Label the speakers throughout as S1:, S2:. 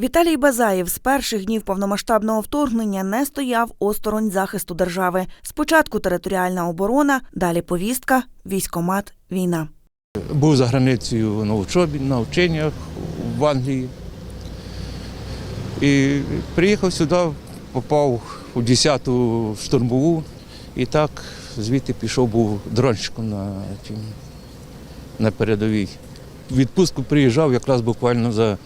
S1: Віталій Базаєв з перших днів повномасштабного вторгнення не стояв осторонь захисту держави. Спочатку територіальна оборона, далі повістка, військомат, війна.
S2: Був за границею на учобі, на вченнях в Англії. І приїхав сюди, попав у 10-ту штурмову і так звідти пішов, був дронщиком на, на передовій. Відпустку приїжджав якраз буквально за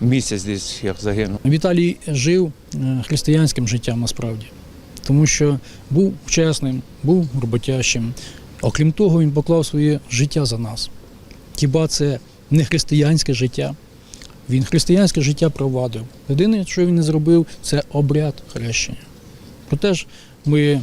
S2: місяць десь як загинув.
S3: Віталій жив е, християнським життям насправді, тому що був чесним, був роботящим. Окрім того, він поклав своє життя за нас. Хіба це не християнське життя? Він християнське життя провадив. Єдине, що він не зробив, це обряд хрещення. Проте ж ми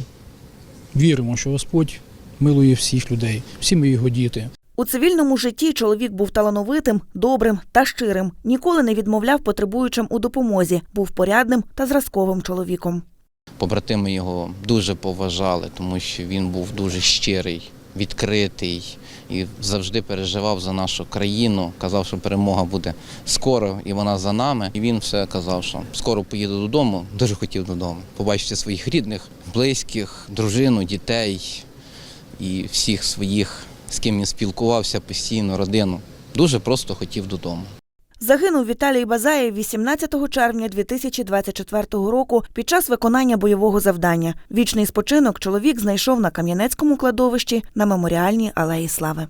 S3: віримо, що Господь милує всіх людей, всі ми його діти.
S1: У цивільному житті чоловік був талановитим, добрим та щирим. Ніколи не відмовляв потребуючим у допомозі. Був порядним та зразковим чоловіком.
S4: Побратими його дуже поважали, тому що він був дуже щирий, відкритий і завжди переживав за нашу країну. Казав, що перемога буде скоро і вона за нами. І він все казав, що скоро поїду додому. Дуже хотів додому. Побачити своїх рідних, близьких, дружину, дітей і всіх своїх, з ким він спілкувався постійно, родину. Дуже просто хотів додому.
S1: Загинув Віталій Базаєв 18 червня 2024 року під час виконання бойового завдання. Вічний спочинок чоловік знайшов на Кам'янецькому кладовищі на меморіальній алеї Слави.